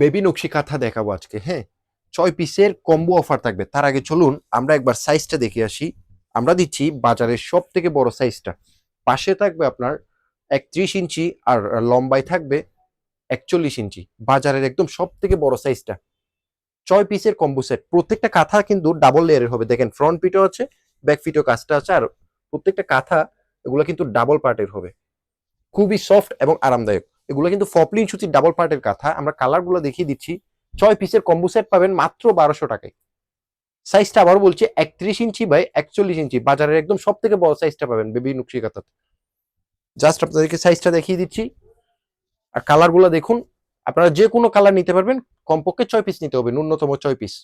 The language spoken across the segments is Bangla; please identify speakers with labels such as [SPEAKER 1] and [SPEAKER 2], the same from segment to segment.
[SPEAKER 1] বেবি নকশি কাঁথা দেখাবো আজকে হ্যাঁ? ছয় পিসের কম্বো অফার থাকবে। তার আগে চলুন আমরা একবার সাইজটা দেখে আসি। আমরা দিচ্ছি বাজারের সব থেকে বড় সাইজটা পাশে থাকবে আপনার একত্রিশ ইঞ্চি আর লম্বায় থাকবে একচল্লিশ ইঞ্চি। বাজারের একদম সব থেকে বড় সাইজটা ছয় পিসের কম্বো সেট প্রত্যেকটা কাঁথা কিন্তু ডাবল লেয়ারের হবে। দেখেন ফ্রন্ট পিটও আছে ব্যাক ফিটও কাজটা আছে, আর প্রত্যেকটা কাঁথা এগুলো কিন্তু ডাবল পার্টের হবে। খুবই সফট এবং আরামদায়ক। এগুলো কিন্তু ফপলিন সুতির ডাবল পার্টের কাঁথা। আমরা কালারগুলো দেখিয়ে দিচ্ছি। ছয় পিসের কম্বো সেট পাবেন মাত্র বারোশো টাকায়। সাইজটা আবার বলছি, একত্রিশ ইঞ্চি বাই একচল্লিশ ইঞ্চি। বাজারের একদম সব থেকে বড় সাইজটা পাবেন বেবি নকশি কাঁথাতে। জাস্ট আপনাদেরকে সাইজটা দেখিয়ে দিচ্ছি। আর কালারগুলো দেখুন, আপনারা যে কোনো কালার নিতে পারবেন, কমপক্ষে ছয় পিস নিতে হবে, ন্যূনতম ছয় পিস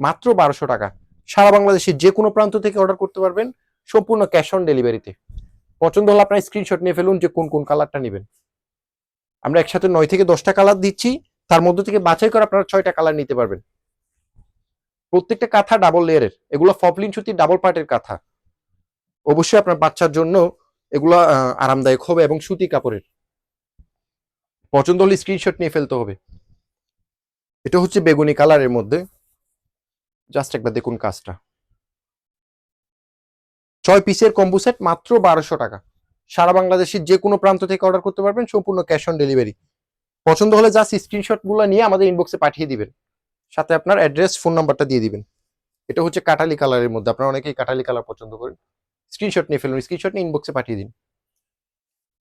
[SPEAKER 1] মাত্র বারোশো টাকা। সারা বাংলাদেশের যে কোনো প্রান্ত থেকে অর্ডার করতে পারবেন, সম্পূর্ণ ক্যাশ অন ডেলিভারিতে পছন্দ হলে আপনার স্ক্রিনশট নিয়ে ফেলুন যে কোন কোন কালারটা নেবেন। আমরা একসাথে নয় থেকে দশটা কালার দিচ্ছি, তার মধ্যে থেকে বাছাই করে আপনারা ছয়টা কালার নিতে পারবেন। প্রত্যেকটা কাঁথা ডাবল লেয়ারের এগুলো ফপলিন সুতি ডাবল পার্টের কাঁথা। অবশ্যই আপনার বাচ্চার জন্য এগুলো আরামদায়ক হবে এবং সুতি কাপড়ের। পছন্দ হলে স্ক্রিনশট নিয়ে ফেলতে হবে। এটা হচ্ছে বেগুনি কালারের মধ্যে। জাস্ট একবার দেখুন কাজটা। ছয় পিসের কম্বো সেট মাত্র বারোশো টাকা। সারা বাংলাদেশের যে কোনো প্রান্ত থেকে অর্ডার করতে পারবেন, সম্পূর্ণ ক্যাশ অন ডেলিভারি পছন্দ হলে জাস্ট স্ক্রিনশটগুলো নিয়ে আমাদের ইনবক্সে পাঠিয়ে দিবেন। সাথে আপনার অ্যাড্রেস ফোন নাম্বারটা দিয়ে দিবেন। এটা হচ্ছে কাটালি কালারের মধ্যে, আপনারা অনেকেই কাটালি কালার পছন্দ করেন। স্ক্রিনশট নিয়ে ফেলুন স্ক্রিনশট নিয়ে ইনবক্সে পাঠিয়ে দিন।